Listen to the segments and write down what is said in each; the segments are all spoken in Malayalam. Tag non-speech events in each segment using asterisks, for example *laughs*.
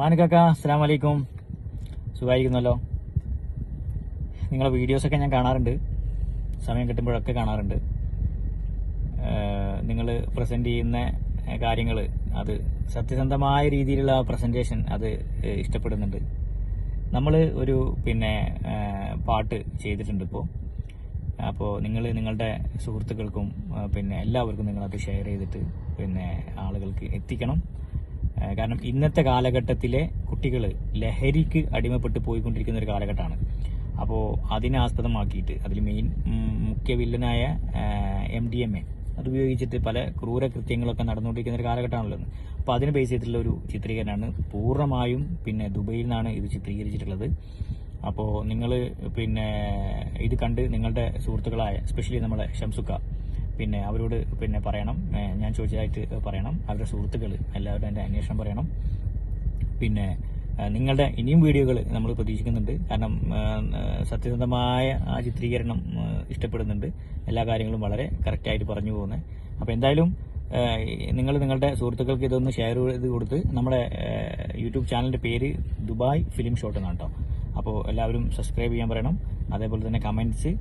മാനുക്കാക്ക അസ്സാം വലൈക്കും സുഖമായിരിക്കുന്നല്ലോ? നിങ്ങളെ വീഡിയോസൊക്കെ ഞാൻ കാണാറുണ്ട്. സമയം കിട്ടുമ്പോഴൊക്കെ കാണാറുണ്ട്. നിങ്ങൾ പ്രസന്റ് ചെയ്യുന്ന കാര്യങ്ങൾ അത് സത്യസന്ധമായ രീതിയിലുള്ള പ്രസന്റേഷൻ അത് ഇഷ്ടപ്പെടുന്നുണ്ട്. നമ്മൾ ഒരു പിന്നെ പാട്ട് ചെയ്തിട്ടുണ്ട് ഇപ്പോൾ അപ്പോൾ നിങ്ങൾ നിങ്ങളുടെ സുഹൃത്തുക്കൾക്കും പിന്നെ എല്ലാവർക്കും നിങ്ങളത് ഷെയർ ചെയ്തിട്ട് പിന്നെ ആളുകൾക്ക് എത്തിക്കണം. കാരണം ഇന്നത്തെ കാലഘട്ടത്തിലെ കുട്ടികൾ ലഹരിക്ക് അടിമപ്പെട്ട് പോയിക്കൊണ്ടിരിക്കുന്ന ഒരു കാലഘട്ടമാണ്. അപ്പോൾ അതിനെ ആസ്പദമാക്കിയിട്ട് അതിൽ മെയിൻ മുഖ്യ വില്ലനായ എം ഡി എം എ അത് ഉപയോഗിച്ചിട്ട് പല ക്രൂര കൃത്യങ്ങളൊക്കെ നടന്നുകൊണ്ടിരിക്കുന്ന ഒരു കാലഘട്ടമാണല്ലോ. അപ്പോൾ അതിനെ ബേസ് ചെയ്തിട്ടുള്ള ഒരു ചിത്രീകരണമാണ്. പൂർണമായും പിന്നെ ദുബൈയിൽ നിന്നാണ് ഇത് ചിത്രീകരിച്ചിട്ടുള്ളത്. അപ്പോൾ നിങ്ങൾ പിന്നെ ഇത് കണ്ട് നിങ്ങളുടെ സുഹൃത്തുക്കളായ സ്പെഷ്യലി നമ്മളെ ഷംസുക്ക പിന്നെ അവരോട് പിന്നെ പറയണം. ഞാൻ ചോദിച്ചതായിട്ട് പറയണം. അവരുടെ സുഹൃത്തുക്കൾ എല്ലാവരും എന്റെ അന്വേഷണം പറയണം. പിന്നെ നിങ്ങളുടെ ഇനിയും വീഡിയോകൾ നമ്മൾ പ്രതീക്ഷിക്കുന്നുണ്ട്. കാരണം സത്യസന്ധമായ ആ ചിത്രീകരണം ഇഷ്ടപ്പെടുന്നുണ്ട്. എല്ലാ കാര്യങ്ങളും വളരെ കറക്റ്റായിട്ട് പറഞ്ഞു പോകുന്നത് അപ്പോൾ എന്തായാലും നിങ്ങൾ നിങ്ങളുടെ സുഹൃത്തുക്കൾക്ക് ഇതൊന്ന് ഷെയർ ചെയ്ത് കൊടുത്ത് നമ്മുടെ യൂട്യൂബ് ചാനലിന്റെ പേര് ദുബായ് ഫിലിം ഷോട്ട് എന്നാണ് കേട്ടോ അപ്പോൾ എല്ലാവരും സബ്സ്ക്രൈബ് ചെയ്യാൻ പറയണം. അതേപോലെ തന്നെ കമന്റ്സ്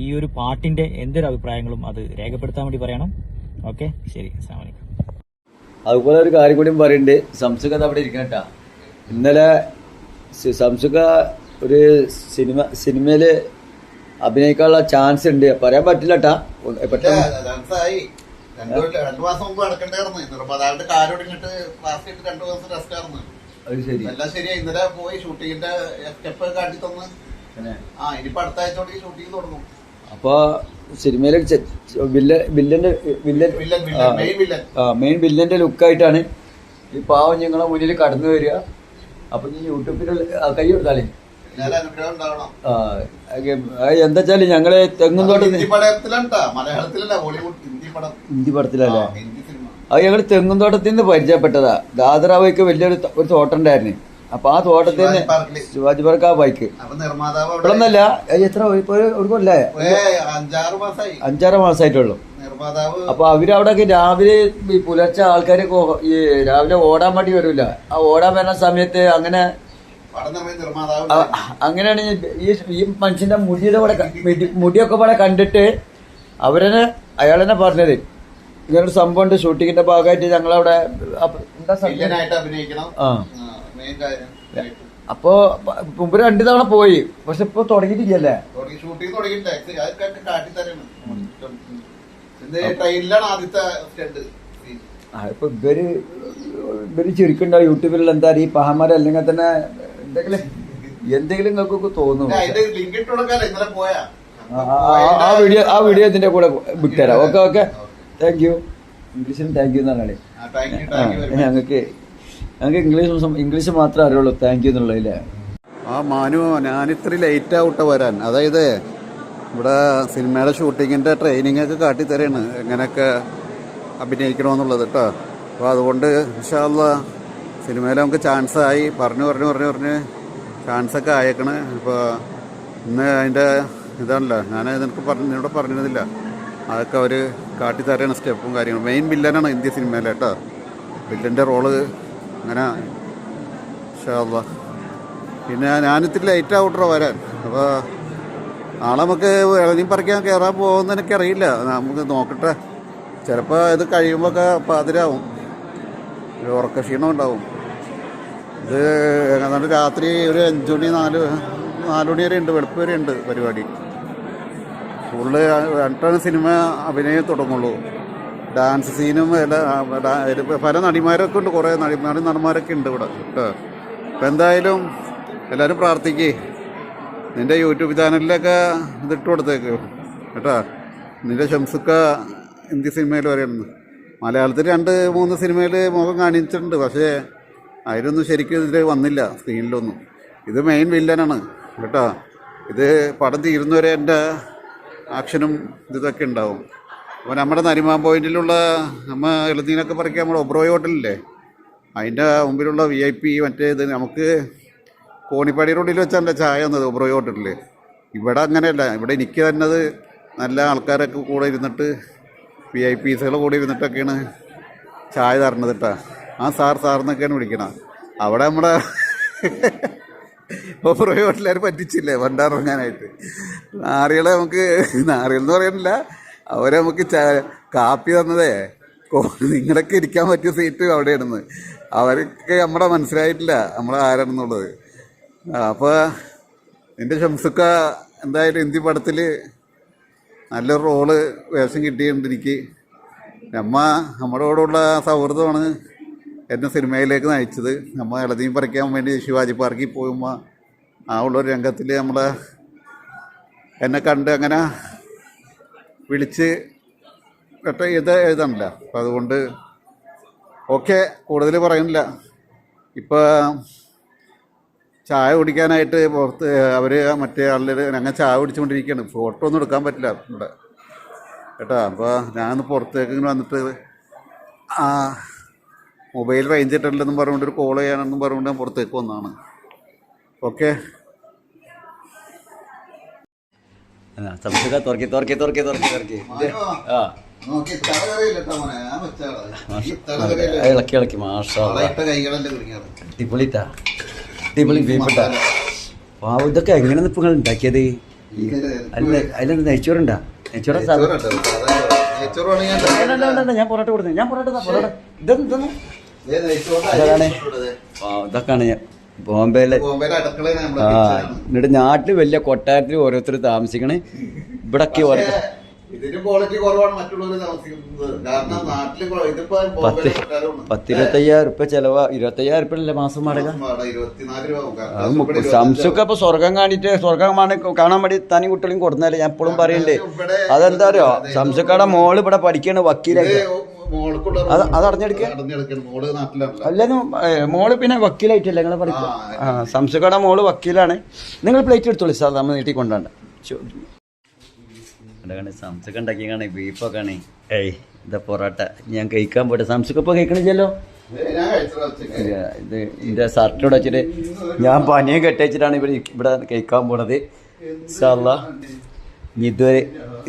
ഈ ഒരു പാട്ടിന്റെ എന്തൊരു അഭിപ്രായങ്ങളും അത് രേഖപ്പെടുത്താൻ വേണ്ടി പറയണം. ഓക്കെ ശരി. അസ്സാം അതുപോലെ ഒരു കാര്യം കൂടി പറയുന്നുണ്ട്. സംസുഖ അവിടെ ഇരിക്കണം കേട്ടാ ഇന്നലെ സംസുഖ ഒരു സിനിമ സിനിമയിൽ അഭിനയിക്കാനുള്ള ചാൻസ് ഉണ്ട്. പറയാൻ പറ്റില്ല കേട്ടാ പെട്ടെന്ന്. അത് ശരി. എല്ലാം ശരിയായി. ഇന്നലെ പോയി ഷൂട്ടിങ്ങിന്റെ സ്റ്റെപ്പ് കാട്ടി തന്ന്. ആ ഇനിയിപ്പോ അടുത്ത ആഴ്ചയോടെ ഷൂട്ടിങ് തുടങ്ങും. അപ്പൊ സിനിമയിൽ വില്ലന്റെ വില്ലൻ മെയിൻ വില്ലന്റെ ലുക്കായിട്ടാണ് ഈ പാവം ഞങ്ങളെ മുന്നിൽ കടന്നു വരിക. അപ്പൊ ഈ യൂട്യൂബിൽ കൈ കൊടുത്താലേ? എന്താച്ചാൽ എന്താ വെച്ചാൽ ഞങ്ങൾ തെങ്ങും ഹിന്ദി പടത്തിലല്ലേ? അത് ഞങ്ങൾ തെങ്ങുംതോട്ടത്തിൽ നിന്ന് പരിചയപ്പെട്ടതാ. ദാദറാവയ്ക്ക് വലിയൊരു ഒരു തോട്ടം ഉണ്ടായിരുന്നു. അപ്പൊ ആ തോട്ടത്തിൽ നിന്ന് ശിവാജി പാർക്ക് ആ ബൈക്ക്. ഇവിടെന്നല്ല എത്ര ഒരു- ഒരു കൊല്ലേ? ഏ, അഞ്ചാറ് മാസമായി അഞ്ചാറ് മാസമായിട്ടുള്ളൂ അപ്പൊ അവരവിടെയൊക്കെ രാവിലെ പുലർച്ചെ ആൾക്കാര് ഈ രാവിലെ ഓടാൻ വേണ്ടി വരൂല. ആ ഓടാൻ വരുന്ന സമയത്ത് അങ്ങനെ അങ്ങനെയാണ് ഈ ഈ മനുഷ്യന്റെ മുടിയുടെ കൂടെ മുടിയൊക്കെ കൂടെ കണ്ടിട്ട് അവരെന്നെ അയാളെന്നെ പറഞ്ഞത്. ഇങ്ങനൊരു സംഭവം ഉണ്ട് ഷൂട്ടിങ്ങിന്റെ ഭാഗമായിട്ട് ഞങ്ങളവിടെ എന്താ സംഭവം? അഭിനയിക്കണം. ആ. അപ്പൊ മുമ്പ് രണ്ടു തവണ പോയി. പക്ഷെ ഇപ്പൊ തുടങ്ങിട്ടില്ലല്ലേ ട്രെയിനിലാണ് ആദ്യത്തെ സ്റ്റണ്ട് ഇപ്പൊ ഇവർ ഇവർ ചുരുക്കുണ്ടാവും യൂട്യൂബിലുള്ള എന്താ ഈ പഹമാര അല്ലെങ്കിൽ തന്നെ എന്തെങ്കിലും എന്തെങ്കിലും നിങ്ങൾക്കൊക്കെ തോന്നും. ആ, വീഡിയോ ആ വീഡിയോ ഇതിന്റെ കൂടെ വിട്ടുതരാം ഓക്കെ ഓക്കെ. താങ്ക് യു ഇംഗ്ലീഷിലും താങ്ക് യു എന്നാണ് ഞങ്ങൾക്ക് ഞങ്ങൾക്ക് ഇംഗ്ലീഷ് ഇംഗ്ലീഷ് മാത്രമേ അറിയുള്ളൂ. താങ്ക് യു എന്നുള്ളതില്ലേ ആ മാനു ഞാനിത്ര ലേറ്റ് ആവട്ടെ വരാൻ. അതായത് ഇവിടെ സിനിമയുടെ ഷൂട്ടിങ്ങിന്റെ ട്രെയിനിങ് ഒക്കെ കാട്ടിത്തരാണ് എങ്ങനെയൊക്കെ അഭിനയിക്കണമെന്നുള്ളത് കേട്ടോ അപ്പോൾ അതുകൊണ്ട് ഇൻഷാല്ല സിനിമയിൽ നമുക്ക് ചാൻസ് ആയി. പറഞ്ഞു പറഞ്ഞു പറഞ്ഞു പറഞ്ഞ് ചാൻസ് ഒക്കെ ആയേക്കണ്. അപ്പോൾ ഇന്ന് അതിന്റെ ഇതാണല്ലോ. ഞാൻ നിനക്ക് പറഞ്ഞു നിന്നോട് പറഞ്ഞിരുന്നില്ല. അതൊക്കെ അവർ കാട്ടിത്തരാണ് സ്റ്റെപ്പും കാര്യങ്ങളും. മെയിൻ വില്ലനാണ് ഇന്ത്യ സിനിമയിലെ കേട്ടോ വില്ലന്റെ റോൾ അങ്ങനെ ഇൻഷാല്ലാ പിന്നെ ഞാനിത്തിരി ലൈറ്റ് ആവട്ടോ വരാൻ. അപ്പോൾ നാളെ നമുക്ക് ഇളനീ പറിക്കാൻ കയറാൻ പോകുമെന്ന് എനിക്കറിയില്ല. നമുക്ക് നോക്കട്ടെ. ചിലപ്പോൾ ഇത് കഴിയുമ്പോൾ കഴിയുമ്പോഴൊക്കെ പാതിരാവും. ഒരു ഉറക്കക്ഷീണം ഉണ്ടാവും. ഇത് ഏതാണ്ട് രാത്രി ഒരു അഞ്ച് മണി നാല് നാല് മണി വരെ ഉണ്ട്. വെളുപ്പ് വരെ ഉണ്ട് പരിപാടി. ഫുള്ള് രണ്ടാണ് സിനിമ അഭിനയം തുടങ്ങുള്ളൂ. ഡാൻസ് സീനും പല നടിമാരൊക്കെ ഉണ്ട് കുറേ നടി നടി നടന്മാരൊക്കെ ഉണ്ട് ഇവിടെ കേട്ടോ. അപ്പം എന്തായാലും എല്ലാവരും പ്രാർത്ഥിക്കേ. നിന്റെ യൂട്യൂബ് ചാനലിലൊക്കെ ഇതിട്ട് കൊടുത്തേക്ക് കേട്ടോ. നിന്റെ ഷംസുക്ക ഹിന്ദി സിനിമയിൽ വരെയാണ് മലയാളത്തിൽ രണ്ട് മൂന്ന് സിനിമയിൽ മുഖം കാണിച്ചിട്ടുണ്ട് പക്ഷേ അതിലൊന്നും ശരിക്കും ഇതിൽ വന്നില്ല സ്ക്രീനിലൊന്നും ഇത് മെയിൻ വില്ലനാണ് കേട്ടോ. ഇത് പടം തീരുന്നവരെ എന്റെ ആക്ഷനും ഇതൊക്കെ ഉണ്ടാവും. അപ്പോൾ നമ്മുടെ നരിമാൻ പോയിന്റിലുള്ള നമ്മൾ എളുതീനൊക്കെ പറിക്കാൻ നമ്മുടെ ഒബ്രോയ് ഹോട്ടലില്ലേ? അതിന്റെ മുമ്പിലുള്ള വി ഐ പി മറ്റേ ഇത് നമുക്ക് കോണിപ്പാടി റോഡിൽ വെച്ചാൽ ചായ തന്നത് ഒബ്രോയ് ഹോട്ടലിൽ ഇവിടെ അങ്ങനെയല്ല. ഇവിടെ എനിക്ക് തന്നത് നല്ല ആൾക്കാരൊക്കെ കൂടെ ഇരുന്നിട്ട് വി ഐ പീസുകൾ കൂടെ ഇരുന്നിട്ടൊക്കെയാണ് ചായ തരണത് കേട്ടോ ആ സാർ സാർ വിളിക്കണം. അവിടെ നമ്മുടെ *laughs* ഒബ്രോയ് ഹോട്ടലുകാർ പറ്റിച്ചില്ലേ? വണ്ടിറങ്ങാനായിട്ട് നാറികളെ നമുക്ക് നാറികൾ എന്ന് പറയുന്നില്ല അവരെ നമുക്ക് കാപ്പി തന്നതേ. നിങ്ങളൊക്കെ ഇരിക്കാൻ പറ്റിയ സീറ്റ് അവിടെ ഇടുന്നത് അവർക്ക് നമ്മുടെ മനസ്സിലായിട്ടില്ല നമ്മൾ ആരാണെന്നുള്ളത്. അപ്പോൾ എന്റെ ഷംസുക്ക എന്തായാലും ഹിന്ദി പടത്തിൽ നല്ലൊരു റോൾ വേഷം കിട്ടിയിട്ടുണ്ട് എനിക്ക്. അമ്മ നമ്മുടെ കൂടെയുള്ള സൗഹൃദമാണ് എന്നെ സിനിമയിലേക്ക് നയിച്ചത്. നമ്മൾ ഇളതീം പറിക്കാൻ വേണ്ടി ശിവാജി പാർക്കിൽ പോകുമ്പോൾ ആ ഉള്ളൊരു രംഗത്തിൽ നമ്മളെ എന്നെ കണ്ട് അങ്ങനെ വിളിച്ച് കേട്ട ഇത് എഴുതണില്ല അപ്പം അതുകൊണ്ട് ഓക്കെ കൂടുതൽ പറയുന്നില്ല ഇപ്പോൾ ചായ കുടിക്കാനായിട്ട് പുറത്ത് അവർ മറ്റേ ആളുടെ ഞങ്ങൾ ചായ കുടിച്ചുകൊണ്ടിരിക്കുകയാണ്. ഫോട്ടോ ഒന്നും എടുക്കാൻ പറ്റില്ല ഇവിടെ. കേട്ടോ അപ്പോൾ ഞാനൊന്ന് പുറത്തേക്ക് ഇങ്ങനെ വന്നിട്ട് ആ മൊബൈൽ റേഞ്ച് ഇട്ടില്ലെന്നും പറഞ്ഞുകൊണ്ട് ഒരു കോൾ ചെയ്യാനെന്നും പറഞ്ഞുകൊണ്ട് ഞാൻ പുറത്തേക്ക് വന്നതാണ്. ഓക്കെ. സംസുക തുറക്കി തുറക്കി തുറക്കി തുറക്കി തുറക്കി. ആ. ഇളക്കി ഇളക്കി മാഷാ. അടിപൊളിട്ടാ. അടിപൊളി ബീഫിട്ടാ പാവ ഇതൊക്കെ എങ്ങനെ ഇപ്പൊ നിങ്ങൾ ഉണ്ടാക്കിയത്? അല്ല അതിലെന്താ നെയ്ച്ചോറുണ്ടാ? നെയ്ച്ചോറ സാധനം ഞാൻ പൊറോട്ട കൊടുത്തു ഞാൻ പൊറോട്ട ഇതൊന്നും ഇതൊന്നും ഇതൊക്കെയാണ് ഞാൻ ബോംബെയിലെ. ആ എന്നിട്ട് നാട്ടിൽ വലിയ കൊട്ടാരത്തിൽ ഓരോരുത്തർ താമസിക്കണ്. ഇവിടൊക്കെ ഓരോ ക്വാളിറ്റി കുറവാണ് മറ്റുള്ളവർ താമസിക്കുന്നത്. കാരണം നാട്ടിൽ കൊ- ഇതിപ്പോ പത്ത് ബോംബെയിലെ കൊട്ടാരമാണ്. പത്ത് ഇരുപത്തയ്യായിരം ഉറുപ്പല്ലേ ചെലവാ മാസം മടങ്ങാം സംശയമൊക്കെ ഇപ്പൊ സ്വർഗം കാണിട്ട് സ്വർഗം കാണാൻ കാണാൻ വേണ്ടി തനി കുട്ടികളും കൊടുന്നാലേ ഞാൻ എപ്പോഴും പറയണ്ടേ. അതെന്താ അറിയോ? സംശയക്കാടെ മോൾ ഇവിടെ പഠിക്കണ വക്കീലായിട്ട് ഇത് അത് മോൾ നാട്ടിലാണല്ലോ അല്ലെന്നും മോൾ പിന്നെ വക്കീലായിട്ടല്ലേ നിങ്ങളെ പഠിക്കുക ആ, മോൾ വക്കീലാണ്. നിങ്ങൾ പ്ലേറ്റ് എടുത്തോളൂ സാർ നമ്മൾ നീട്ടി കൊണ്ടാണ് സംസുക്ക ഉണ്ടാക്കിയാണ് ബീഫൊക്കെ ആണ് ഏയ് ഇതാ പൊറോട്ട. ഞാൻ കഴിക്കാൻ പോട്ടെ. സംസുക്ക ഇപ്പൊ കഴിക്കണില്ലല്ലോ ഇത് എന്റെ ഷർട്ടോട് വെച്ചിട്ട് ഞാൻ പനിയും കെട്ടിച്ചിട്ടാണ് ഇവർ ഇവിടെ കഴിക്കാൻ പോണത്. ഇതുവരെ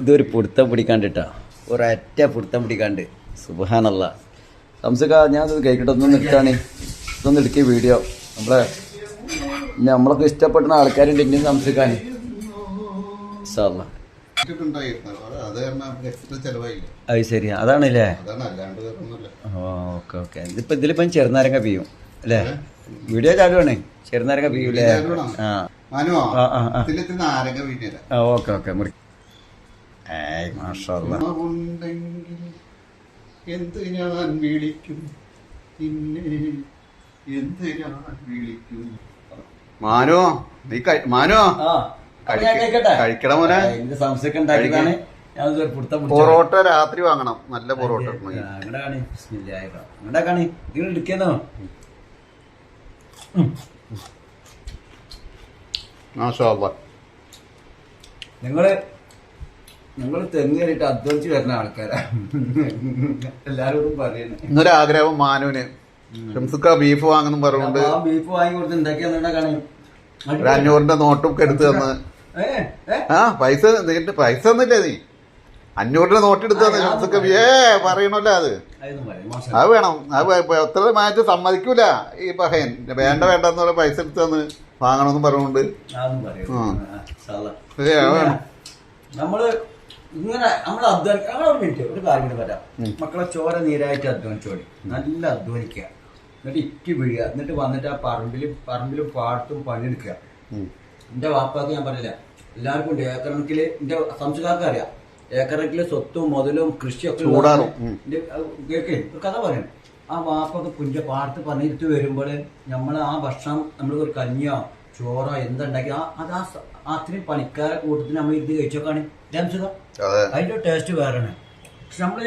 ഇതൊരു പിടുത്തം പിടിക്കാണ്ടിട്ടാ. ഒരൊറ്റ പിടുത്തം പിടിക്കാണ്ട്. സുബഹാനല്ല. സംസക്ക ഞാൻ ഇത് കഴിക്കട്ടെ ഒന്ന് നിർത്താണേ ഇതൊന്ന് എടുക്കിയ വീഡിയോ നമ്മളെ നമ്മളൊക്കെ ഇഷ്ടപ്പെടുന്ന ആൾക്കാരുണ്ട് ഇനിയും ഇൻഷാല്ലാ. ഇട്ടിട്ടുണ്ടായിരുന്നു. അത് ശരി. അതാണല്ലേ? Okay okay. ഇതിപ്പോ ഇതിലിപ്പം ചെറുനാരങ്ങ പിയും അല്ലേ? വീഡിയോ ചാടുവാണ്. ചെറുനാരങ്ങ പിയൂലേ? ആ. Okay okay. മുറി ഏയ് ഉണ്ടെങ്കിൽ എന്ത് ഞാൻ വിളിക്കും? പിന്നെ എന്ത് ഞാൻ വിളിക്കും? മാനോ നീ മാനോ? കഴിക്കടാ ഉണ്ടാക്കിയതാണ്. പുറത്ത പൊറോട്ട രാത്രി വാങ്ങണം. നല്ല പൊറോട്ട. നിങ്ങൾ നിങ്ങൾ തെങ്ങ് കയറിയിട്ട് അധ്വാനിച്ച് വരുന്ന ആൾക്കാരാ. എല്ലാരോടും പറയുന്നത് ഇന്നൊരു ആഗ്രഹം മാനുവിന്. ഷംസുക്ക ബീഫ് വാങ്ങുന്നു പറഞ്ഞുകൊണ്ട് ആ ബീഫ് വാങ്ങി കൊടുത്ത് എന്തൊക്കെയാ ഒരു അഞ്ഞൂറിന്റെ നോട്ടും എടുത്ത് തന്ന്. ആ പൈസ നിന്റെ പൈസ ഒന്നുമില്ലേ നീ? അഞ്ഞൂറിന്റെ നോട്ട് എടുത്ത് തന്ന് ഷംസുക്ക ഏ പറയണല്ലോ അത്. അത് വേണം. അത് എത്ര മാച്ച് സമ്മതിക്കൂല ഈ പഹയൻ വേണ്ട വേണ്ട എന്ന് പറഞ്ഞ പൈസ എടുത്ത് തന്ന് വാങ്ങണമെന്ന് പറഞ്ഞുകൊണ്ട്. നമ്മൾ ഇങ്ങനെ നമ്മൾ അധ്വാനിക്കുക ഞങ്ങൾ ഒരു മിനിറ്റ് ഒരു കാര്യം കൂടി പറയാം. മക്കളെ ചോര നീരായിട്ട് അധ്വാനിച്ചോടി നല്ല അധ്വാനിക്കുക. എന്നിട്ട് ഇറ്റി വീഴുക. എന്നിട്ട് വന്നിട്ട് ആ പറമ്പിൽ പറമ്പിൽ പാടത്തും പണിയെടുക്കുക. എന്റെ വാപ്പാക്ക് ഞാൻ പറയില്ല എല്ലാവർക്കും ഉണ്ട്. ഏക്കറക്കിൽ എന്റെ സംശയക്കാർക്ക് അറിയാം. ഏക്കറക്കിൽ സ്വത്തും മുതലും കൃഷിയൊക്കെ കേൾക്കേ ഒരു കഥ പറയണം. ആ വാപ്പൊക്കെ പുഞ്ച പാടത്ത് പണിയെടുത്ത് വരുമ്പോൾ നമ്മൾ ആ ഭക്ഷണം നമ്മൾ ഒരു കഞ്ഞിയോ ചോറോ എന്തുണ്ടാക്കി ആ അത് ആ അത്രയും പണിക്കാരെ കൂട്ടത്തിൽ നമ്മൾ ഇത് കഴിച്ചോക്കാണ് അതിന്റെ ടേസ്റ്റ് വേറെയാണ്. പക്ഷെ നമ്മൾ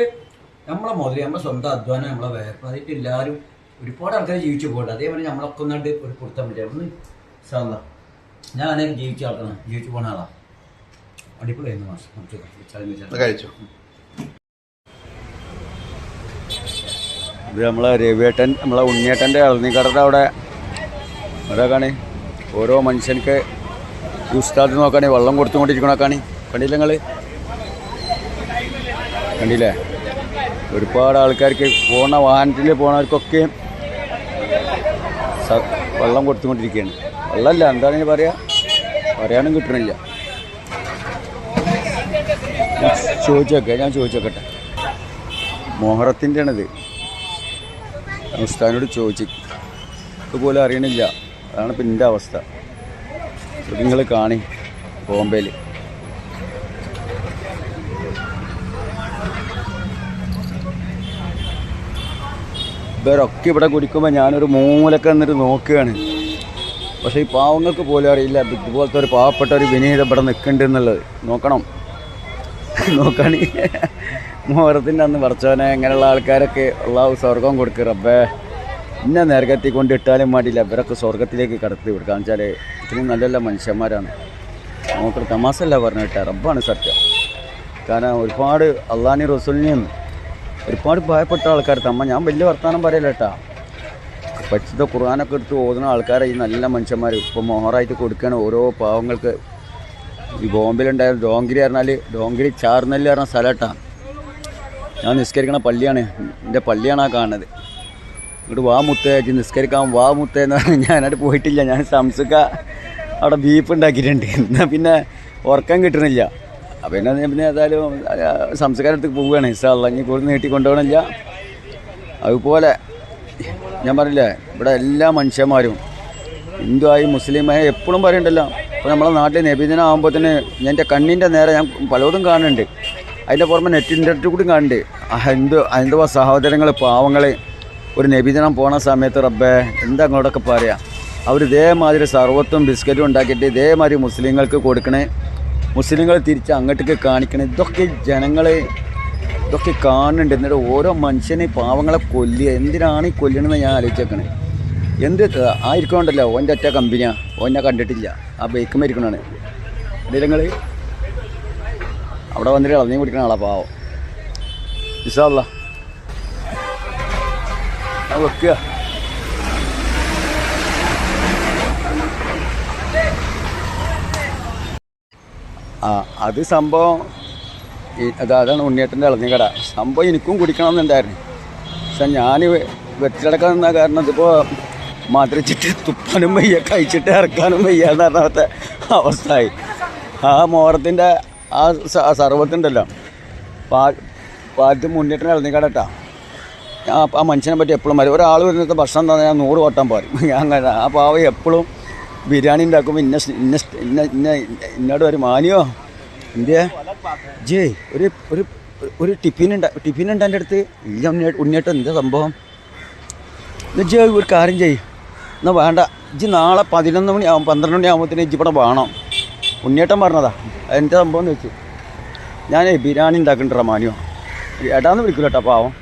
നമ്മളെ മുതൽ നമ്മളെ സ്വന്തം അധ്വാനം നമ്മളെ വേർപ്പ് അതിട്ട് എല്ലാവരും ഒരുപാട് ആൾക്കാർ ജീവിച്ചു പോകണ്ട. അതേപോലെ നമ്മളൊക്കെ ഒന്നാണ്ട് ഒരു കൊടുത്താൽ പറ്റില്ല ഒന്ന് സാധാ ഞാൻ അനേകം ജീവിച്ച ആൾക്കാണ്. ജീവിച്ചു പോണ ആളാ. അടിപൊളിയായിരുന്നു മാസം നമുക്ക് കഴിച്ചു? ഇത് നമ്മളെ രവിയേട്ടൻ നമ്മളെ ഉണ്ണിയേട്ടന്റെ അളനിക്കടയുടെ അവിടെ. അവിടെ കാണി ഓരോ മനുഷ്യർക്ക് ഈ ഉസ്താദ് നോക്കാണി വെള്ളം കൊടുത്തുകൊണ്ടിരിക്കണക്കാണ് കണ്ടില്ല നിങ്ങൾ കണ്ടില്ലേ? ഒരുപാട് ആൾക്കാർക്ക് പോണ വാഹനത്തിൽ പോണവർക്കൊക്കെ വെള്ളം കൊടുത്തുകൊണ്ടിരിക്കുകയാണ് വെള്ളമല്ല എന്താണ് പറയുക പറയാനും കിട്ടണില്ല. ചോദിച്ചോക്കെ ഞാൻ ചോദിച്ചേക്കട്ടെ. മോഹറത്തിന്റെ ആണിത് ഉസ്താദിനോട് ചോദിച്ചു. ഇതുപോലെ അറിയണില്ല. അതാണ് എന്റെ അവസ്ഥ. നിങ്ങൾ കാണി ബോംബെയിൽ ഇവരൊക്കെ ഇവിടെ കുടിക്കുമ്പോൾ ഞാനൊരു മൂലക്കെ എന്നിട്ട് നോക്കുകയാണ്. പക്ഷേ ഈ പാവങ്ങൾക്ക് പോലും അറിയില്ല. ഇതുപോലത്തെ ഒരു പാവപ്പെട്ട ഒരു വിനീത ഇവിടെ നിൽക്കുന്നുണ്ട് എന്നുള്ളത്. നോക്കണം. നോക്കണി. മോഹരത്തിന്റെ അന്ന് പറച്ചവനെ ഇങ്ങനെയുള്ള ആൾക്കാരൊക്കെ ഉള്ള സ്വർഗം കൊടുക്കുക റബ്ബേ. ഇന്നെ നരകത്തിൽ കൊണ്ടിട്ടാലും മാറ്റില്ല. ഇവരൊക്കെ സ്വർഗത്തിലേക്ക് കടത്തി വിടുക കാരണം വെച്ചാൽ ഇത്രയും നല്ല നല്ല മനുഷ്യന്മാരാണ് നമുക്ക് തമാസല്ല പറഞ്ഞിട്ട് റബ്ബാണ് സത്യം. കാരണം ഒരുപാട് അള്ളാഹി റസൂലിനെയും ഒരുപാട് ഭയപ്പെട്ട ആൾക്കാർ തമ്മ ഞാൻ വലിയ വർത്തമാനം പറയല്ല കേട്ടാ. പരിശുദ്ധ ഖുർആാനൊക്കെ എടുത്ത് ഓതുന്ന ആൾക്കാരെ ഈ നല്ല മനുഷ്യന്മാർ ഇപ്പോൾ മോഹറായിട്ട് കൊടുക്കുകയാണ്. ഓരോ പാവങ്ങൾക്ക് ഈ ബോംബെയിലുണ്ടായ ഡോങ്കിരി പറഞ്ഞാൽ ഡോങ്കിരി ചാർനെല്ല് പറഞ്ഞ സ്ഥലട്ടാണ് ഞാൻ നിസ്കരിക്കണ പള്ളിയാണ്. എന്റെ പള്ളിയാണ് ആ കാണുന്നത്. ഇങ്ങോട്ട് വാ മുത്തേ നിസ്കരിക്കാൻ വാ മുത്തേ എന്ന് പറഞ്ഞാൽ ഞാനവിടെ പോയിട്ടില്ല. ഞാൻ സംസുക്ക അവിടെ ബീഫ് ഉണ്ടാക്കിയിട്ടുണ്ട്. എന്നാൽ പിന്നെ ഉറക്കം കിട്ടണില്ല. അപ്പം പിന്നെ ഞാൻ പിന്നെ ഏതായാലും സംസ്കാരത്തിൽ പോവുകയാണ്. ഇഷ്ടമല്ല ഇനി കൂടുതൽ നീട്ടി കൊണ്ടുപോകണില്ല അതുപോലെ ഞാൻ പറഞ്ഞില്ലേ ഇവിടെ എല്ലാ മനുഷ്യന്മാരും ഹിന്ദു ആയി മുസ്ലിമായി എപ്പോഴും പറയണ്ടല്ലോ. ഇപ്പോൾ നമ്മളെ നാട്ടിൽ നബിദിനം ആകുമ്പോൾ തന്നെ എന്റെ കണ്ണിന്റെ നേരെ ഞാൻ പലതും കാണുന്നുണ്ട്. അതിന്റെ പുറമെ അടുത്ത് കൂടി കാണുന്നുണ്ട്. ഹിന്ദു ഹൈന്ദവ സഹോദരങ്ങൾ പാവങ്ങൾ ഒരു നബിദിനം പോണ സമയത്ത് റബ്ബേ എന്താ അങ്ങോട്ടൊക്കെ പറയാം അവർ ഇതേമാതിരി സർവത്തും ബിസ്ക്കറ്റും ഉണ്ടാക്കിയിട്ട് ഇതേമാതിരി മുസ്ലിങ്ങൾക്ക് കൊടുക്കണേ മുസ്ലിങ്ങൾ തിരിച്ച് അങ്ങോട്ടേക്ക് കാണിക്കണേ ഇതൊക്കെ ജനങ്ങളെ ഇതൊക്കെ കാണുന്നുണ്ട്. എന്നിട്ട് ഓരോ മനുഷ്യനെ പാവങ്ങളെ കൊല്ലുക. എന്തിനാണ് ഈ കൊല്ലണമെന്ന് ഞാൻ ആലോചിച്ചേക്കണേ. എന്ത് ആയിരിക്കണ്ടല്ലോ ഓന്റെ ഒറ്റ കമ്പനിയാ ഓനെ കണ്ടിട്ടില്ല. ആ ബൈക്ക് മരിക്കണാണ് നിങ്ങൾ അവിടെ വന്നിട്ട് ഇളനീ കുടിക്കണ ആളാ പാവം. അത് വെക്കുക ആ അത് സംഭവം അതാണ് ഉണ്ണിയേട്ടന്റെ ഇളനീ കട. സംഭവം എനിക്കും കുടിക്കണമെന്നുണ്ടായിരുന്നു. പക്ഷെ ഞാൻ വെച്ചിടക്കാൻ നിന്ന കാരണം ഇതിപ്പോൾ മധുരിച്ചിട്ട് തുപ്പാനും വയ്യ കഴിച്ചിട്ട് ഇറക്കാനും വയ്യ എന്ന് പറഞ്ഞത്തെ അവസ്ഥയായി. ആ മോറത്തിന്റെ ആ സർവത്തുണ്ടല്ലോ പാ പാലത്ത് കേട്ടാ ഞാൻ ആ മനുഷ്യനെ പറ്റി എപ്പോഴും പറയും ഒരാൾ വരുന്നത് ഭക്ഷണം തന്നെ ഞാൻ നൂറ് വട്ടം പറയും *laughs* ഞാൻ അങ്ങനെ ആ പാവ എപ്പോഴും ബിരിയാണി ഉണ്ടാക്കുമ്പോൾ ഇന്ന ഇന്ന ഇന്ന ഇന്ന ഇന്നോട് ഒരു മാനിയോ ഇന്ത്യ ജേ ഒരു ഒരു ഒരു ടിഫിൻ ടിഫിനുണ്ട് എന്റെ അടുത്ത്. ഇല്ല ഉണ്ണി ഉണ്ണിയേട്ടൻ എന്താ സംഭവം? ജേ ഒരു കാര്യം ചെയ്യ്. എന്നാൽ വേണ്ട. ജി നാളെ പതിനൊന്ന് മണി ആവും പന്ത്രണ്ട് മണി ആകുമ്പോഴത്തേന് ഇജ്ജ് ഇവിടെ വേണം. ഉണ്ണിയേട്ടൻ പറഞ്ഞതാ. എന്താ സംഭവം എന്ന് വെച്ചു ഞാൻ ബിരിയാണി ഉണ്ടാക്കുന്നുണ്ടാ മാനിയോ. ഏട്ടാന്ന് വിളിക്കില്ല കേട്ടോ പാവം.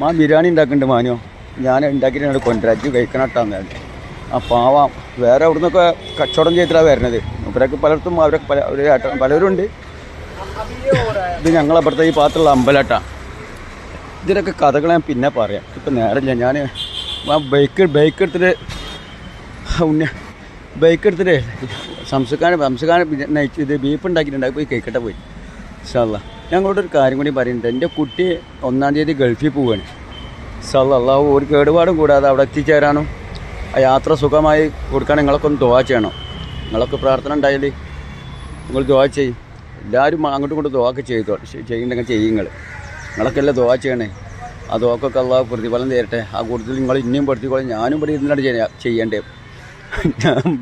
മാ ബിരിയാണി ഉണ്ടാക്കുന്നുണ്ട് മാനോ ഞാൻ ഉണ്ടാക്കിയിട്ട് എന്നോട് കൊണ്ടുവരാജ് കഴിക്കണട്ടാന്ന് ആ പാവാം. വേറെ അവിടെ നിന്നൊക്കെ കച്ചവടം ചെയ്തിട്ടാണ് വരുന്നത് ഇവരൊക്കെ പലർത്തും അവരൊക്കെ പല ഒരു പലരും ഉണ്ട് ഇത് ഞങ്ങളപ്പുറത്തെ ഈ ഭാഗത്തുള്ള അമ്പലട്ടാ. ഇതിനൊക്കെ കഥകൾ ഞാൻ പിന്നെ പറയാം. ഇപ്പം നേരമില്ല. ഞാൻ ആ ബൈക്ക് ബൈക്ക് എടുത്തിട്ട് ഉണ്ണ ബൈക്ക് എടുത്തിട്ട് സംസ്കാരം സംസ്കാരം നയിച്ച് ഇത് ബീഫ് ഉണ്ടാക്കിയിട്ടുണ്ടാക്കി പോയി കേൾക്കട്ടെ പോയി. ഇൻഷാല്ല ഞങ്ങളോട് ഒരു കാര്യം കൂടി പറയുന്നുണ്ട്. എന്റെ കുട്ടി ഒന്നാം തീയതി ഗൾഫിൽ പോവുകയാണ് സല്ലാഹു ഒരു കേടുപാടും കൂടാതെ അവിടെ എത്തിച്ചേരാനും ആ യാത്ര സുഖമായി കൊടുക്കാൻ നിങ്ങളൊക്കെ ഒന്ന് ദുവാ ചെയ്യണം. നിങ്ങളൊക്കെ പ്രാർത്ഥന ഉണ്ടായാൽ നിങ്ങൾ ദുവാ ചെയ്യും. എല്ലാവരും അങ്ങോട്ടും ഇങ്ങോട്ടും ദുവാക്ക് ചെയ്തോ. ചെയ്യുന്നുണ്ടെങ്കിൽ ചെയ്യും നിങ്ങൾ നിങ്ങളൊക്കെ എല്ലാം ദുവാ ചെയ്യണേ? ആ ദുവാക്കൊക്കെ അള്ളാഹ് പ്രതിഫലം തരട്ടെ. ആ കൂടുതൽ നിങ്ങൾ ഇനിയും പഠിച്ചിക്കോളും ഞാനും ഇവിടെ ഇരുന്നിട്ട് ചെയ്യാ ചെയ്യണ്ടേ. ഞാൻ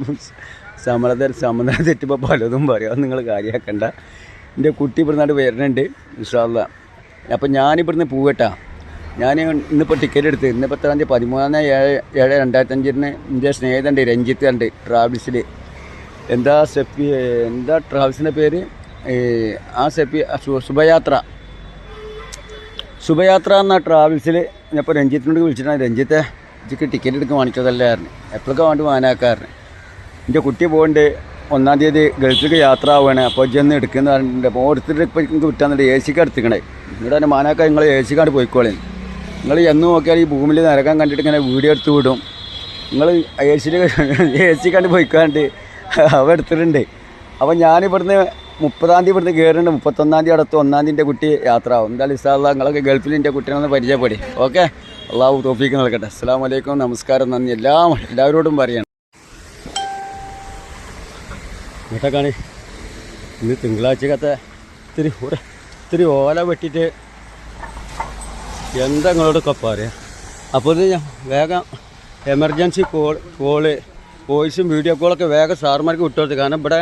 സമരത സമനില തെറ്റുമ്പോൾ പലതും പറയാം. നിങ്ങൾ കാര്യമാക്കണ്ട എന്റെ കുട്ടി ഇവിടുന്നാണ്ട് വരുന്നുണ്ട് ഇൻഷാല്ല അപ്പം ഞാനിവിടുന്ന് പോവട്ടാ. ഞാൻ ഇന്നിപ്പോൾ ടിക്കറ്റ് എടുത്ത് ഇന്നിപ്പോൾ എത്രാം തീയതി? പതിമൂന്നാം ഏഴ് ഏഴ് രണ്ടായിരത്തി അഞ്ചിന് എന്റെ സ്നേഹിതണ്ട് രഞ്ജിത്ത് ഉണ്ട് ട്രാവൽസിൽ എന്താ സെപ്പി എന്താ ട്രാവൽസിന്റെ പേര്? ആ സെപ്പി ശുഭയാത്ര ശുഭയാത്ര എന്ന ട്രാവൽസിൽ ഞാനിപ്പോൾ രഞ്ജിത്തിനോട് വിളിച്ചിട്ടാണ്. രഞ്ജിത്തെ ഇജ്ജിക്ക് ടിക്കറ്റ് എടുക്കാൻ വാങ്ങിച്ചതല്ലായിരുന്നു എപ്പോഴൊക്കെ വേണ്ടി വാനാക്കാരന് എന്റെ കുട്ടി പോകുന്നുണ്ട് ഒന്നാം തീയതി ഗൾഫിലേക്ക് യാത്ര ആവുകയാണ് അപ്പോൾ ഇജ്ജൊന്ന് എടുക്കുന്ന പറഞ്ഞിട്ടുണ്ട് അപ്പോൾ എടുത്തിട്ട് ഇപ്പോൾ എനിക്ക് വിട്ടാന്നിട്ട് എ സിക്ക് എടുത്തിക്കണേ ഇവിടെ തന്നെ മാനാക്ക നിങ്ങൾ എ സിക്കാണ്ട് പോയിക്കോളേ. നിങ്ങൾ എന്ന് നോക്കിയാൽ ഈ ഭൂമിയിൽ നരകം കണ്ടിട്ട് ഇങ്ങനെ വീഡിയോ എടുത്ത് വിടും. നിങ്ങൾ എ സിയിൽ എ സി കണ്ട് പോയിക്കാണ്ട് അവ എടുത്തിട്ടുണ്ട്. അപ്പോൾ ഞാനിവിടുന്ന് മുപ്പതാം തീയതി ഇവിടുന്ന് കയറുന്നുണ്ട് മുപ്പത്തൊന്നാം തീയതി അടുത്ത് ഒന്നാം തീയതി കുട്ടി യാത്ര ആവും എന്തായാലും ഇസാള്ള നിങ്ങളൊക്കെ ഗൾഫിൽ എന്റെ കുട്ടീനെ പരിചയപ്പെടി. ഓക്കെ? അള്ളാഹു തോഫീക്ക് നൽകട്ടെ. അസ്സാം വലൈക്കും നമസ്കാരം നന്ദി. എല്ലാം എല്ലാവരോടും പറയണം. എന്നിട്ടൊക്കെയാണ് ഇന്ന് തിങ്കളാഴ്ചക്കത്തെ ഇത്തിരി ഇത്തിരി ഓല വെട്ടിയിട്ട് എന്താ നിങ്ങളോടൊക്കെ പറയാം? അപ്പോൾ ഇത് ഞാൻ വേഗം എമർജൻസി കോൾ കോൾ വോയിസും വീഡിയോ കോളൊക്കെ വേഗം സാറുമാർക്ക് വിട്ടുകൊടുത്തു കാരണം ഇവിടെ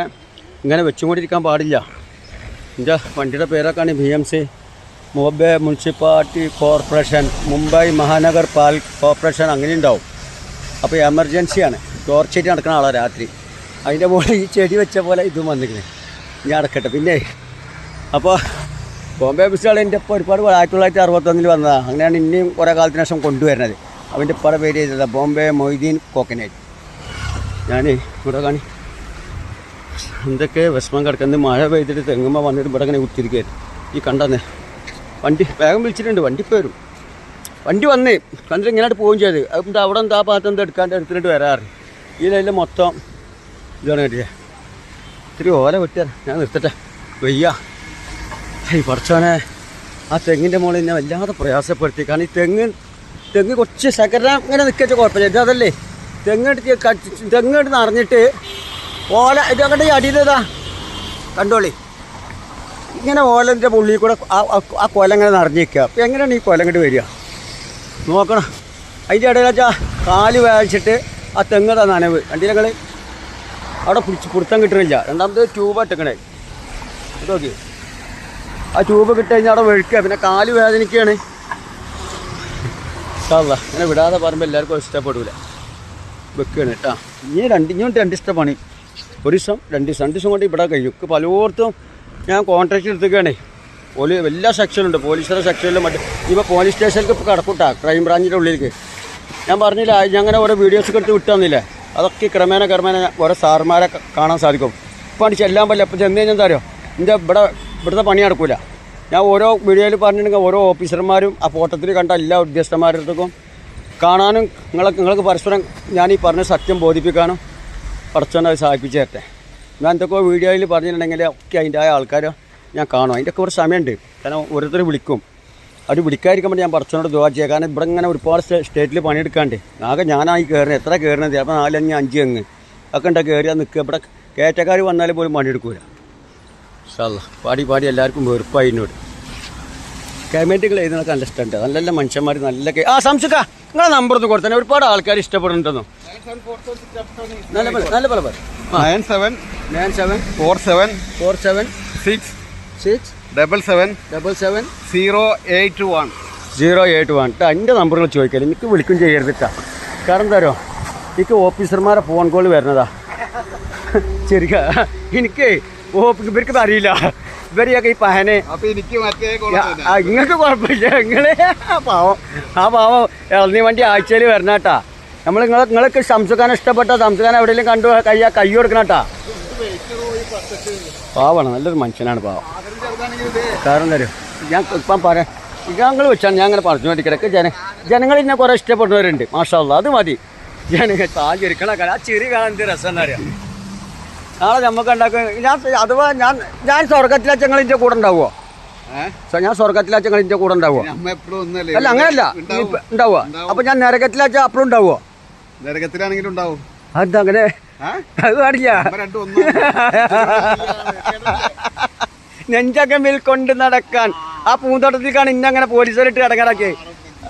ഇങ്ങനെ വെച്ചുകൊണ്ടിരിക്കാൻ പാടില്ല. എന്റെ വണ്ടിയുടെ പേരൊക്കെയാണ് B M C Mumbai municipality corporation Mumbai Mahanagar Pal corporation അങ്ങനെ ഉണ്ടാവും. അപ്പോൾ എമർജൻസിയാണ്. ടോർച്ചേറ്റ് നടക്കുന്ന ആളാണ് രാത്രി. അതിന്റെ മുകളിൽ ഈ ചെടി വെച്ച പോലെ ഇതും വന്നിരിക്കുന്നത് ഞാൻ അടക്കട്ടെ. പിന്നെ അപ്പോൾ ബോംബെ ബിസ്റ്റാൾ എന്റെ ഇപ്പോൾ ഒരുപാട് ആയിരത്തി തൊള്ളായിരത്തി അറുപത്തൊന്നിൽ വന്നതാണ് അങ്ങനെയാണ് ഇനിയും കുറേ കാലത്തിന് ശേഷം കൊണ്ടുവരുന്നത്. അവന്റെ ഇപ്പടെ പേര് ചെയ്തത് ബോംബെ മൊയ്തീൻ കോക്കനേറ്റ്. ഞാൻ ഇവിടെ കാണി. എന്തൊക്കെ വിഷമം കിടക്കുന്നത് മഴ പെയ്തിട്ട് തെങ്ങുമ്പോൾ വന്നിട്ട് ഇവിടെ ഇങ്ങനെ കുത്തിരിക്കുകയായിരുന്നു ഈ കണ്ടെന്നേ? വണ്ടി വേഗം വിളിച്ചിട്ടുണ്ട്. വണ്ടി പോരും വരും. വണ്ടി വന്നേ കണ്ടിട്ട് ഇങ്ങനെയായിട്ട് പോവുകയും ചെയ്ത്. അവിടെ എന്താ ഭാഗത്ത് എന്താ എടുക്കാണ്ട് എടുത്തിട്ട് വരാറ്. ഈ ലൈനിൽ മൊത്തം ഇതാണ് കേട്ടില്ലേ ഇത്തിരി ഓല വെട്ടിയാൽ ഞാൻ നിർത്തട്ടെ. വയ്യ. ഈ പഠിച്ചോനെ ആ തെങ്ങിന്റെ മുകളിൽ ഞാൻ വല്ലാതെ പ്രയാസപ്പെടുത്തി. കാരണം ഈ തെങ്ങ് തെങ്ങ് കുറച്ച് ശകരം ഇങ്ങനെ നിൽക്കുക കുഴപ്പമില്ല. ഇത് അതല്ലേ? തെങ്ങെടുത്ത് തെങ്ങെടുത്ത് നിറഞ്ഞിട്ട് ഓല ഇത് അങ്ങോട്ട് ഈ അടിയിലേതാ കണ്ടോളി. ഇങ്ങനെ ഓലന്റെ പുള്ളി കൂടെ ആ കൊല ഇങ്ങനെ നിറഞ്ഞിരിക്കുക അപ്പോൾ എങ്ങനെയാണ് ഈ കൊല ഇങ്ങോട്ട് വരിക? നോക്കണം. അതിന്റെ ഇടയിലാച്ചാൽ കാൽ വേവിച്ചിട്ട് ആ തെങ്ങ് നനവ്. കണ്ടില്ല അവിടെ പിടിച്ച് പിടുത്തം കിട്ടണില്ല. രണ്ടാമത് ട്യൂബ് ഇട്ടേക്കണേ നോക്കി ആ ട്യൂബ് കിട്ടി കഴിഞ്ഞാൽ അവിടെ വെഴുക്കുക പിന്നെ കാൽ വേദനിക്കുകയാണ്. ഇഷ്ടമല്ല അങ്ങനെ വിടാതെ പറയുമ്പോൾ എല്ലാവർക്കും ഇഷ്ടപ്പെടില്ല വെക്കുകയാണ് കേട്ടോ. ഇനി രണ്ട് ഇനിയും രണ്ട് ഇഷ്ടമാണ് ഒരു ദിവസം രണ്ട് ദിവസം രണ്ട് ദിവസം കൊണ്ട് ഇവിടെ കഴിയും. പലയിടത്തും ഞാൻ കോൺട്രാക്ട് എടുത്തേക്കാണേ പോലീ എല്ലാ സെക്ഷനുണ്ട് പോലീസുകാരുടെ സെക്ഷനിലും മറ്റേ ഇപ്പോൾ പോലീസ് സ്റ്റേഷനിലേക്ക് ഇപ്പോൾ കിടക്കൂട്ടാ. ക്രൈം ബ്രാഞ്ചിന്റെ ഉള്ളിലേക്ക്. ഞാൻ പറഞ്ഞില്ല ഞാൻ അങ്ങനെ ഓരോ വീഡിയോസൊക്കെ എടുത്ത് വിട്ടു തന്നില്ലേ? അതൊക്കെ ക്രമേണ ക്രമേണ ഓരോ സാറുമാരെ കാണാൻ സാധിക്കും. ഇപ്പം അടിച്ച് ചെല്ലാൻ പറ്റില്ല അപ്പം ചെന്ന് കഴിഞ്ഞാൽ എന്താ അറിയോ? എന്റെ ഇവിടെ ഇവിടുത്തെ പണി നടക്കൂല. ഞാൻ ഓരോ വീഡിയോയിൽ പറഞ്ഞിട്ടുണ്ടെങ്കിൽ ഓരോ ഓഫീസർമാരും ആ ഫോട്ടത്തിൽ കണ്ട എല്ലാ ഉദ്യോഗസ്ഥന്മാരുടെ അടുത്തേക്കും കാണാനും നിങ്ങളെ നിങ്ങൾക്ക് പരസ്പരം ഞാൻ ഈ പറഞ്ഞ സത്യം ബോധിപ്പിക്കാനും പഠിച്ചോണ്ട് അത് സഹായിപ്പിച്ചു തരട്ടെ. ഞാൻ എന്തൊക്കെ വീഡിയോയിൽ പറഞ്ഞിട്ടുണ്ടെങ്കിൽ ഒക്കെ അതിന്റെതായ ആൾക്കാർ ഞാൻ കാണും. അതിന്റെ ഒക്കെ ഒരു സമയമുണ്ട്. കാരണം ഓരോരുത്തർ വിളിക്കും. അവർ വിളിക്കാതിരിക്കാൻ വേണ്ടി ഞാൻ പഠിച്ചോണ്ട് ദുവാ ചെയ്യുക കാരണം ഇവിടെ ഇങ്ങനെ ഒരുപാട് സ്റ്റേ- സ്റ്റേറ്റിൽ പണിയെടുക്കാണ്ട്. ആകെ ഞാനായി കയറുന്നത് എത്ര കയറുന്നത് ചിലപ്പോൾ നാലഞ്ച് അഞ്ച് അങ്ങ്. ഒക്കെ ഉണ്ടാ കയറിയാൽ നിൽക്കുക ഇവിടെ കയറ്റക്കാർ വന്നാൽ പോലും പണിയെടുക്കൂല. പാടി പാടി എല്ലാവർക്കും വെറുപ്പായി എന്നോട്. കമന്റുകൾ എഴുതുന്നതൊക്കെ നല്ല ഇഷ്ടമുണ്ട് നല്ല നല്ല മനുഷ്യന്മാർ നല്ല കേ- ആ സംസുക്ക നിങ്ങളെ നമ്പർ ഒന്ന് കൊടുത്തന്നെ. ഒരുപാട് ആൾക്കാർ ഇഷ്ടപ്പെടുന്നുണ്ടെന്നോ? നല്ല നല്ല പല nine seven nine seven four seven four seven six six double seven double seven zero eight one zero eight one കേട്ടോ എന്റെ നമ്പറുകൾ ചോദിക്കൽ എനിക്ക് വിളിക്കും ചെയ്യരുത് കേട്ടോ കാരണം തരോ എനിക്ക് ഓഫീസർമാരെ ഫോൺ കോൾ വരുന്നതാ. ശരിക്ക എനിക്ക് ഇവർക്ക് അറിയില്ല. ഇവരെയൊക്കെ ഈ പഹനെ ഇങ്ങക്ക് കുഴപ്പമില്ല. നിങ്ങളെ ആ പാവം ആ പാവം ഇളനീ വണ്ടി ആഴ്ചയിൽ വരണേട്ടാ നമ്മൾ നിങ്ങൾ നിങ്ങൾക്ക് സംസുഖാൻ ഇഷ്ടപ്പെട്ട സംസുഖാൻ എവിടെയെങ്കിലും കണ്ടു കൈ കൈ കൊടുക്കണട്ടാ പാവാണ് നല്ലൊരു മനുഷ്യനാണ് പാവം. കാരണം തരും ഞാൻ ഇപ്പം പറയാം ഞങ്ങൾ വെച്ചാണ്. ഞാൻ അങ്ങനെ പറഞ്ഞു കൊണ്ടിരിക്കണക്ക് ജന ജനങ്ങൾ ഇന്നെ കുറേ ഇഷ്ടപ്പെടുന്നവരുണ്ട്. മാഷാല്ല അത് മതി. ജനങ്ങൾ താഞ്ചിരിക്കണ കാര്യം ആ ചിരി കാണാൻ എന്ത് രസം എന്താ അറിയാം? നാളെ നമുക്ക് ഉണ്ടാക്കും ഞാൻ അഥവാ ഞാൻ ഞാൻ സ്വർഗത്തിലെ ഞങ്ങൾ ഇതിന്റെ കൂടെ ഉണ്ടാവുമോ ഞാൻ സ്വർഗത്തിലെ ഞങ്ങൾ ഇതിന്റെ കൂടെ ഉണ്ടാവുമോ അല്ല അങ്ങനല്ല. ഉണ്ടാവുക അപ്പൊ ഞാൻ നരകത്തിലെ അപ്പഴും ഉണ്ടാവുമോ നരകത്തിലാണെങ്കിലും ഉണ്ടാവും. അതെന്താ അങ്ങനെ? അത് പാടില്ല. *laughs* മേൽ കൊണ്ട് നടക്കാൻ. ആ പൂന്തോട്ടത്തിലേക്കാണ് ഇന്ന അങ്ങനെ പോലീസുകാരിട്ട് ഇടങ്ങാറാക്കി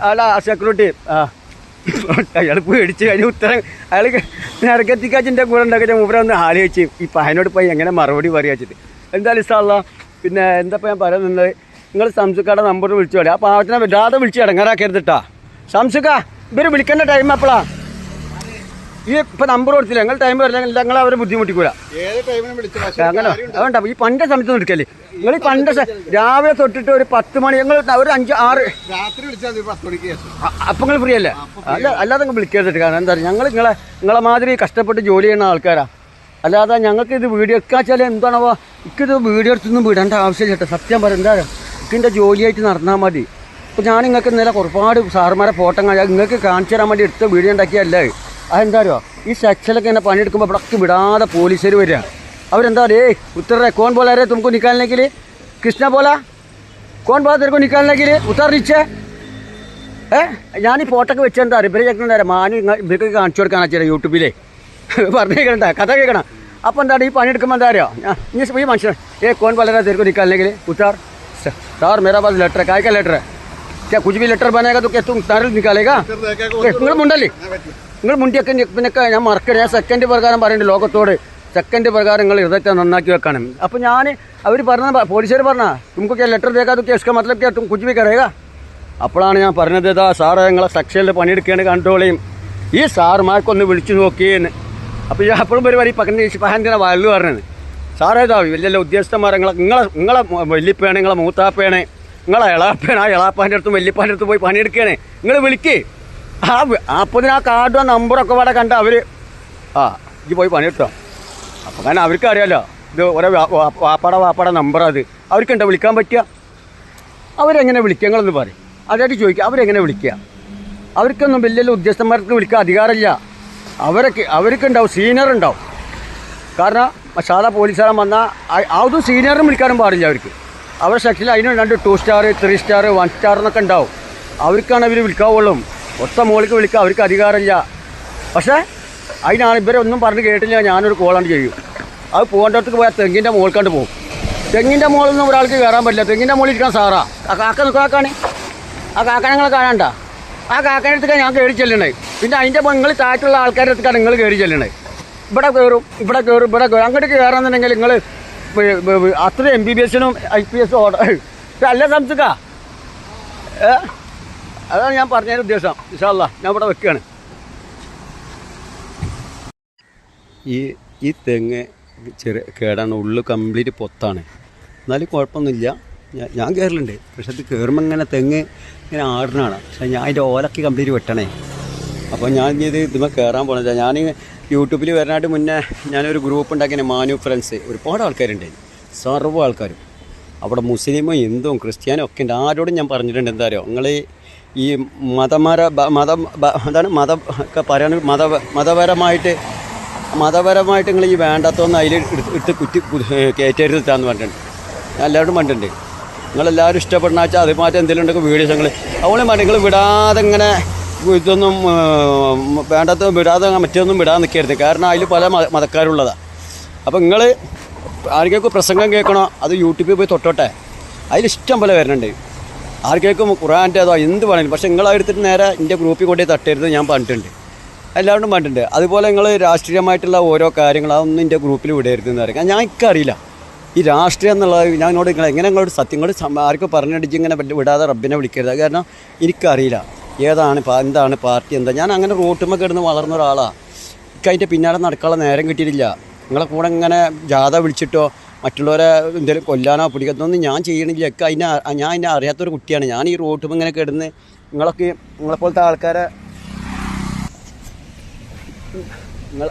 അല്ല സെക്യൂരിറ്റി ആ. അയാൾ പേടിച്ച് കഴിഞ്ഞ ഉത്തരം അയാൾ നിരക്കെത്തിക്കാച്ചിന്റെ കൂടെ ഉണ്ടാക്കിയ മൂപ്പര ഒന്ന് ആലോചിച്ച്. ഈ പയനോട് പോയി എങ്ങനെ മറുപടി പറയാച്ചിട്ട് എന്തായാലും ഇഷ്ടമല്ല പിന്നെ എന്താ ഞാൻ പറയുന്നത് നിങ്ങൾ സംസുക്കാടെ നമ്പർ വിളിച്ചു പോലെ ആ പാവത്തിനെ വിടാതെ വിളിച്ച് ഇടങ്ങാറാക്കരുത് കേട്ടാ സംസുക്ക ഇവർ വിളിക്കേണ്ട ടൈം എപ്പോഴാ ഈ ഇപ്പൊ നമ്പർ കൊടുത്തില്ല? ഞങ്ങൾ ടൈം വരില്ല. ഞങ്ങൾ അവരെ ബുദ്ധിമുട്ടിക്കൂല. അങ്ങനെ അതുകൊണ്ടാ ഈ പണ്ട സമയത്ത് എടുക്കല്ലേ നിങ്ങൾ ഈ പണ്ട രാവിലെ തൊട്ടിട്ട് ഒരു പത്ത് മണി ഞങ്ങൾ ഒരു അഞ്ച് ആറ് അപ്പൊ നിങ്ങൾ ഫ്രീ അല്ലേ? അല്ല അല്ലാതെ നിങ്ങൾ വിളിക്കരുത്. കാരണം എന്താ ഞങ്ങൾ നിങ്ങളെ നിങ്ങളെ മാതിരി കഷ്ടപ്പെട്ട് ജോലി ചെയ്യുന്ന ആൾക്കാരാ. അല്ലാതെ ഞങ്ങൾക്ക് ഇത് വീഡിയോ എടുക്കാച്ചാൽ എന്താണോ എനിക്കിത് വീഡിയോ എടുത്തൊന്നും വിടേണ്ട ആവശ്യമില്ല കേട്ടോ. സത്യം പറയാം എന്താ എനിക്കിന്റെ ജോലിയായിട്ട് നടന്നാൽ മതി. അപ്പോൾ ഞാൻ നിങ്ങൾക്ക് ഇന്നലെ ഒരുപാട് സാറുമാരെ ഫോട്ടോ കാണിച്ചാൽ നിങ്ങൾക്ക് കാണിച്ചു തരാൻ വേണ്ടി എടുത്ത വീഡിയോ ഉണ്ടാക്കിയല്ലേ അതെന്താ അറിയോ ഈ സെക്ഷനിലൊക്കെ ഇങ്ങനെ പണിയെടുക്കുമ്പോൾ ഇവിടെ വിടാതെ പോലീസുകാർ വരിക അവരെന്താ ഏ ഉത്തര കോൺ बोला रे तुमको निकालने के लिए कृष्णा बोला कौन बोला तेरे को निकालने के लिए उतर नीचे ഏ ഞാൻ ഈ ഫോട്ടോ ഒക്കെ വെച്ചെന്താ അറിയാം ഇവരെ ചെക്കുന്ന തരാം മാന് ഇങ്ങ- ഇവർക്ക് കാണിച്ചു കൊടുക്കാനാ ചേട്ടാ യൂട്യൂബിലേ പറഞ്ഞു കേൾക്കണ്ട കഥ കേൾക്കണം അപ്പോൾ എന്താണ് ഈ പണിയെടുക്കുമ്പോൾ എന്താ അറിയോ ഞാൻ ഈ ഈ മനുഷ്യൻ ഏ കോൺ വളരെ तेरे को निकालने के लिए उतार सर मेरा पास लेटर है काय का लेटर है क्या कुछ भी लेटर बनेगा तो क्या तुम तारिल निकालेगा നിങ്ങൾ മുണ്ടല്ലേ നിങ്ങൾ മുണ്ടിയൊക്കെ പിന്നൊക്കെ ഞാൻ മറക്കണേ ഞാൻ സെക്കൻഡ് പ്രകാരം പറയുന്നുണ്ട് ലോകത്തോട്. സെക്കൻഡ് പ്രകാരം നിങ്ങൾ ഹൃദയത്തെ നന്നാക്കി വെക്കണം. അപ്പോൾ ഞാൻ അവർ പറഞ്ഞ പോലീസുകാർ പറഞ്ഞാ നമുക്ക് ലെറ്റർ തേക്കാതൊക്കെ ഇഷ്ടം മതലൊക്കെ കുജി കറിയുക അപ്പോഴാണ് ഞാൻ പറഞ്ഞത് ഇതാ സാറ് നിങ്ങളെ സെക്ഷനിൽ പണിയെടുക്കുകയാണ് കണ്ടോളിയും ഈ സാറുമാർക്കൊന്ന് വിളിച്ചു നോക്കിയെന്ന്. അപ്പോൾ ഞാൻ അപ്പോഴും പരിപാടി പക്കന്റെ പഹന്തിനെ വല്ലു പറഞ്ഞത്. സാറേ ഇതാ വലിയ വലിയ ഉദ്യോഗസ്ഥന്മാർ നിങ്ങളെ നിങ്ങളെ നിങ്ങളെ വല്യപ്പയാണ് നിങ്ങളെ മൂത്താപ്പയാണ് നിങ്ങളെ ഇളാപ്പയാണ് ആ ഇളാപ്പാന്റെ അടുത്തും വല്യപ്പാന്റെ അടുത്തും പോയി പണിയെടുക്കുകയാണ് നിങ്ങൾ വിളിക്കേ. ആ അപ്പൊ അപ്പത്തിന് ആ കാർഡും നമ്പറൊക്കെ ഇവിടെ കണ്ട അവർ ആ ഇത് പോയി പണിയെടുത്തോ അപ്പൊ കാരണം അവർക്ക് അറിയാലോ ഇത് ഓരോ വാപ്പാട അത് അവർക്കുണ്ടോ വിളിക്കാൻ പറ്റുക? അവരെങ്ങനെ വിളിക്കുക നിങ്ങളൊന്ന് പറയും. അതായിട്ട് ചോദിക്കുക അവരെങ്ങനെ വിളിക്കുക? അവർക്കൊന്നും വലിയ ഉദ്യോഗസ്ഥന്മാർക്ക് വിളിക്കാൻ അധികാരമില്ല. അവരൊക്കെ അവർക്കുണ്ടാവും സീനിയർ ഉണ്ടാവും. കാരണം സാധാ പോലീസുകാരൻ വന്നാൽ അതും സീനിയറും വിളിക്കാനും പാടില്ല അവർക്ക്. അവരുടെ സെക്ഷനിൽ അതിന് രണ്ട് two star three star one star എന്നൊക്കെ ഉണ്ടാവും. അവർക്കാണ് അവർ വിളിക്കാവുള്ളൂ. ഒത്ത മോളിക്ക് വിളിക്കുക അവർക്ക് അധികാരമില്ല. പക്ഷേ അതിനാണ് ഇവരെ ഒന്നും പറഞ്ഞ് കേട്ടില്ല ഞാനൊരു കോളാണ്ട് ചെയ്യും. അത് പോകേണ്ടടത്തേക്ക് പോയാൽ തെങ്ങിന്റെ മുകൾക്കാണ്ട് പോകും. തെങ്ങിന്റെ മുകളിൽ നിന്ന് ഒരാൾക്ക് കയറാൻ പറ്റില്ല. തെങ്ങിന്റെ മുകളിൽ ഇരിക്കാൻ സാറാ. ആ കാക്ക നിൽക്കാക്കാണ് ആ കാക്കനെ നിങ്ങൾ കാണണ്ട. ആ കാക്കന്റെ അടുത്തേക്കാണ് ഞാൻ കയറി ചെല്ലണേ. പിന്നെ അതിന്റെ നിങ്ങൾ താഴത്തുള്ള ആൾക്കാരുടെ അടുത്തേക്കാണ് നിങ്ങൾ കയറി ചെല്ലണേ. ഇവിടെ കയറും ഇവിടെ കയറും ഇവിടെ കയറും. അങ്ങോട്ട് കയറാന്നുണ്ടെങ്കിൽ നിങ്ങൾ അത്ര എം ബി ബി എസിനും ഐ പി എസ് ഓർഡർ *laughs* അല്ല സംസുക്കാ. ഏ? അതാണ് ഞാൻ പറഞ്ഞതിന്റെ ഉദ്ദേശം. വിശാല ഞാൻ ഇവിടെ വെക്കുകയാണ്. ഈ ഈ തെങ്ങ് ചെറിയ കേടാണ് ഉള്ളു കംപ്ലീറ്റ് പൊത്താണ്. എന്നാലും കുഴപ്പമൊന്നുമില്ല. ഞാൻ കയറലുണ്ട് പക്ഷെ അത് കയറുമ്പോൾ ഇങ്ങനെ തെങ്ങ് ഇങ്ങനെ ആടണാണ് പക്ഷെ ഞാൻ അതിന്റെ ഓലക്കി കംപ്ലീറ്റ് വെട്ടണേ. അപ്പോൾ ഞാൻ ഇത് ഇതുമ്പോൾ കയറാൻ പോകണില്ല ഞാൻ യൂട്യൂബിൽ വരാനായിട്ട് മുന്നേ ഞാനൊരു ഗ്രൂപ്പ് ഉണ്ടാക്കിയ മാനു ഫ്രണ്ട്സ്. ഒരുപാട് ആൾക്കാരുണ്ട്. സർവ ആൾക്കാരും. അവിടെ മുസ്ലിമും ഹിന്ദുവും ക്രിസ്ത്യാനും ഒക്കെ ഉണ്ട്. ആരോടും ഞാൻ പറഞ്ഞിട്ടുണ്ട് എന്താ അറിയോ? നിങ്ങൾ ഈ മതമര മതം എന്താണ് മത പറയുകയാണെങ്കിൽ മത മതപരമായിട്ട് മതപരമായിട്ട് നിങ്ങൾ ഈ വേണ്ടാത്തൊന്ന് അതിൽ എടുത്ത് ഇട്ട് കുറ്റി കയറ്റരുതെന്ന് പറഞ്ഞിട്ടുണ്ട്. ഞാൻ എല്ലാവരും പറഞ്ഞിട്ടുണ്ട്. നിങ്ങളെല്ലാവരും ഇഷ്ടപ്പെടുന്ന വെച്ചാൽ അത് മാറ്റം എന്തെങ്കിലും ഉണ്ടെങ്കിൽ വീഡിയോസ് ഞങ്ങൾ അവളെ മാറ്റി നിങ്ങൾ വിടാതെ ഇങ്ങനെ ഇതൊന്നും വേണ്ടാത്ത വിടാതെ മറ്റൊന്നും വിടാതെ നിൽക്കരുത് കാരണം അതിൽ പല മത മതക്കാരുള്ളതാണ് അപ്പോൾ നിങ്ങൾ ആരെങ്കിലും പ്രസംഗം കേൾക്കണോ? അത് യൂട്യൂബിൽ പോയി തൊട്ടോട്ടെ. അതിൽ ഇഷ്ടം പോലെ വരുന്നുണ്ട്. ആർക്കേക്കും ഖുറാന്റെ അതോ എന്ത് വേണമെങ്കിലും പക്ഷേ നിങ്ങൾ എടുത്തിട്ട് നേരെ എന്റെ ഗ്രൂപ്പിൽ കൊണ്ടുപോയി തട്ടരുത് ഞാൻ പറഞ്ഞിട്ടുണ്ട്. എല്ലാവരും പറഞ്ഞിട്ടുണ്ട്. അതുപോലെ നിങ്ങൾ രാഷ്ട്രീയമായിട്ടുള്ള ഓരോ കാര്യങ്ങൾ അതൊന്നും എന്റെ ഗ്രൂപ്പിൽ വിടരുത് എന്ന് പറയുക ഞാൻ എനിക്കറിയില്ല. ഈ രാഷ്ട്രീയം എന്നുള്ളത് ഞാൻ എന്നോട് നിങ്ങൾ എങ്ങനെ നിങ്ങളോട് സത്യങ്ങൾ ആർക്കും പറഞ്ഞിട്ട് ഇങ്ങനെ വിടാതെ റബ്ബിനെ വിളിക്കരുത്. കാരണം എനിക്കറിയില്ല. ഏതാണ് എന്താണ് പാർട്ടി എന്താ? ഞാൻ അങ്ങനെ റോട്ടുമ്പോൾ കിടന്ന് വളർന്ന ഒരാളാണ് എനിക്ക് അതിന്റെ പിന്നാലെ നടക്കാനുള്ള നേരം കിട്ടിയിട്ടില്ല. നിങ്ങളെ കൂടെ ഇങ്ങനെ ജാഥ വിളിച്ചിട്ടോ മറ്റുള്ളവരെ എന്തെങ്കിലും കൊല്ലാനോ പിടിക്കുന്നൊന്നും ഞാൻ ചെയ്യണില്ല. ഒക്കെ അതിനെ ഞാൻ അതിനെ അറിയാത്തൊരു കുട്ടിയാണ്. ഞാൻ ഈ റോട്ടും ഇങ്ങനെ കിടന്ന് നിങ്ങളൊക്കെ നിങ്ങളെപ്പോലത്തെ ആൾക്കാരെ നിങ്ങൾ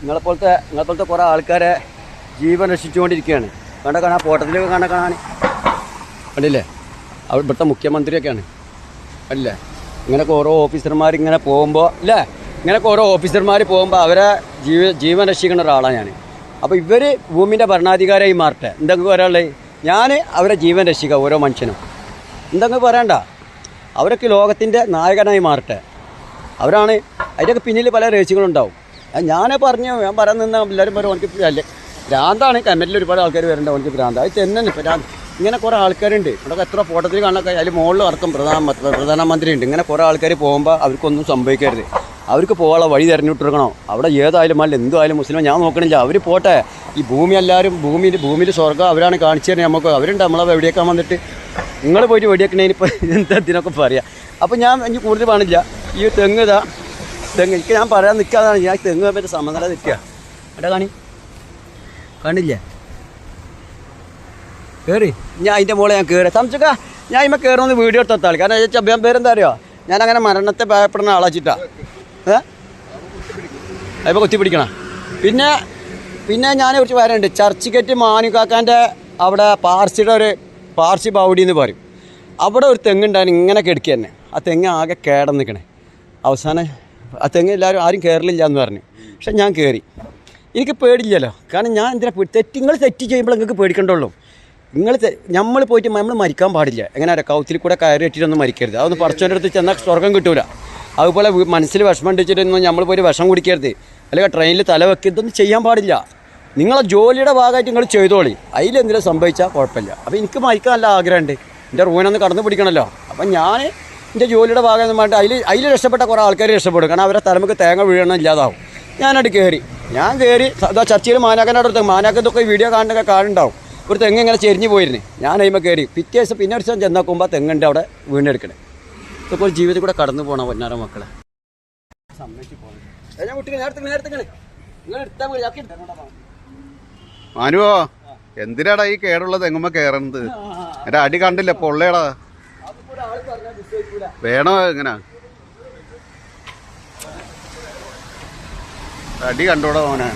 നിങ്ങളെപ്പോലത്തെ നിങ്ങളെപ്പോലത്തെ കുറേ ആൾക്കാരെ ജീവൻ രക്ഷിച്ചുകൊണ്ടിരിക്കുകയാണ്. കണ്ട കാണാൻ ഫോട്ടത്തിലൊക്കെ കണ്ട കാണാൻ. കണ്ടില്ലേ? അവിടെ ഇവിടുത്തെ മുഖ്യമന്ത്രിയൊക്കെയാണ്. അല്ലേ ഇങ്ങനെയൊക്കെ ഓരോ ഓഫീസർമാർ ഇങ്ങനെ പോകുമ്പോൾ അല്ലേ ഇങ്ങനെയൊക്കെ ഓരോ ഓഫീസർമാർ പോകുമ്പോൾ അവരെ ജീവ ജീവൻ രക്ഷിക്കുന്ന ഒരാളാണ് ഞാൻ അപ്പോൾ ഇവർ ഭൂമിന്റെ ഭരണാധികാരിയായി മാറട്ടെ. എന്തെങ്കിലും പറയാനുള്ളത് ഞാൻ അവരെ ജീവൻ രക്ഷിക്കുക ഓരോ മനുഷ്യനും. എന്തെങ്കിലും പറയണ്ട. അവരൊക്കെ ലോകത്തിന്റെ നായകനായി മാറട്ടെ. അവരാണ് അതിന്റെയൊക്കെ പിന്നിൽ പല രഹസ്യങ്ങളുണ്ടാവും ഞാൻ പറഞ്ഞു ഞാൻ പറയാൻ നിന്ന എല്ലാവരും പറയും എനിക്ക് അല്ലേ? ഭ്രാന്താണ്. കമ്മറ്റിൽ ഒരുപാട് ആൾക്കാർ വരുന്നുണ്ട് എനിക്ക് ഭ്രാന്ത്. അത് തന്നെ ഭ്രാന്ത് ഇങ്ങനെ കുറേ ആൾക്കാരുണ്ട്. ഇവിടെ എത്ര ഫോട്ടോത്തിൽ കാണാൻ അതിൽ മുകളിൽ അടക്കം പ്രധാന പ്രധാനമന്ത്രി ഉണ്ട് ഇങ്ങനെ കുറേ ആൾക്കാർ പോകുമ്പോൾ അവർക്കൊന്നും സംഭവിക്കരുത്. അവർക്ക് പോകാനുള്ള വഴി തിരഞ്ഞിട്ടിരിക്കണോ അവിടെ ഏതായാലും അല്ല എന്തായാലും മുസ്ലിം ഞാൻ നോക്കണില്ല. അവർ പോട്ടെ. ഈ ഭൂമി എല്ലാവരും ഭൂമിയിൽ ഭൂമിയിൽ സ്വർഗം അവരാണ് കാണിച്ചു തരുന്നത് നമുക്ക്. അവരുണ്ട് നമ്മളെ വെടിയേക്കാൻ വന്നിട്ട്. നിങ്ങൾ പോയിട്ട് വെടിയേക്കണേന് ഇപ്പോൾ എന്താ ഇതിനൊക്കെ പറയാം? അപ്പോൾ ഞാൻ ഇനി കൂടുതൽ കാണില്ല ഈ തെങ്ങ് ഇതാ തെങ്ങ്. എനിക്ക് ഞാൻ പറയാൻ നിൽക്കാതാണ് ഞാൻ തെങ്ങ് പറ്റി സമനില നിൽക്കുക എടാ കാണി? കാണില്ലേ കയറി ഞാൻ അതിന്റെ മോളെ ഞാൻ കയറി സംശക്ക ഞാൻ ഇമ്മ കയറുന്ന വീഡിയോ എടുത്താൽ കാരണം ചോദിച്ചാൽ അഭ്യാം പേരെന്താ അറിയോ? ഞാനങ്ങനെ മരണത്തെ ഭയപ്പെടുന്ന ആളാച്ചിട്ടാ ഏ? അതിപ്പോൾ കൊത്തി പിടിക്കണം പിന്നെ പിന്നെ ഞാൻ കുറച്ച് വരണ്ട്. ചർച്ചിക്കറ്റ് മാനുകാക്കാന്റെ അവിടെ പാർസിയുടെ ഒരു പാർസി ബൗഡി എന്ന് പറയും. അവിടെ ഒരു തെങ്ങുണ്ടായിരുന്നു ഇങ്ങനെ കിടക്കുക തന്നെ. ആ തെങ്ങ് ആകെ കേടം നിൽക്കണേ അവസാനം ആ തെങ്ങ് എല്ലാവരും ആരും കയറില്ല എന്ന് പറഞ്ഞു. പക്ഷെ ഞാൻ കയറി എനിക്ക് പേടില്ലല്ലോ. കാരണം ഞാൻ എന്തിനാ തെറ്റ് നിങ്ങൾ തെറ്റ് ചെയ്യുമ്പോൾ നിങ്ങൾക്ക് പേടിക്കണ്ടുള്ളൂ. നിങ്ങൾ നമ്മൾ പോയിട്ട് നമ്മൾ മരിക്കാൻ പാടില്ല. എങ്ങനെ കൗത്തിൽ കൂടെ കയറി ഇട്ടിട്ടൊന്നും മരിക്കരുത്. അതൊന്ന് പടച്ചോന്റെ അടുത്ത് ചെന്നാൽ സ്വർഗം കിട്ടൂല. അതുപോലെ മനസ്സിൽ വിഷമം ഉണ്ടിച്ചിട്ടൊന്നും നമ്മൾ പോയി വിഷം കുടിക്കരുത്. അല്ലെങ്കിൽ ട്രെയിനിൽ തല വെക്കരുതൊന്നും ചെയ്യാൻ പാടില്ല. നിങ്ങളെ ജോലിയുടെ ഭാഗമായിട്ട് നിങ്ങൾ ചെയ്തോളി. അതിലെന്തെങ്കിലും സംഭവിച്ചാൽ കുഴപ്പമില്ല. അപ്പോൾ എനിക്ക് മരിക്കാൻ നല്ല ആഗ്രഹമുണ്ട്. എന്റെ റൂമിനൊന്ന് കടന്നു പിടിക്കണമല്ലോ അപ്പം ഞാൻ എന്റെ ജോലിയുടെ ഭാഗം പറഞ്ഞിട്ട് അതിൽ അതിൽ രക്ഷപ്പെട്ട കുറേ ആൾക്കാർ രക്ഷപ്പെടും. കാരണം അവരെ തലമുക്ക് തേങ്ങ വീഴണം ഇല്ലാതാവും. ഞാനവിടെ കയറി ഞാൻ കയറി അതാ ചർച്ചയിൽ മാനാക്കന്റെ അടുത്ത് മാനാക്കത്തൊക്കെ വീഡിയോ കാണുന്നൊക്കെ കാണുണ്ടാവും ഒരു തെങ്ങ് ഇങ്ങനെ ചെരിഞ്ഞ് പോയിരുന്നു. ഞാൻ അതിമ്മ കയറി പിറ്റേ ദിവസം പിന്നെ ഒരു ദിവസം ചെന്നാക്കുമ്പോൾ തെങ്ങുണ്ട് അവിടെ വീണ്ടെടുക്കണേ ഇതൊക്കെ ഒരു ജീവിതത്തിൽ കൂടെ കടന്നു പോകണം പൊന്നാര മക്കളെ. മാനുവോ എന്തിനാടാ ഈ കേടുള്ള എങ്ങുമ്പ കേറണത്? എന്റെ അടി കണ്ടില്ല പൊള്ളയടാ വേണോ എങ്ങനാ അടി കണ്ടോടാ മോനെ.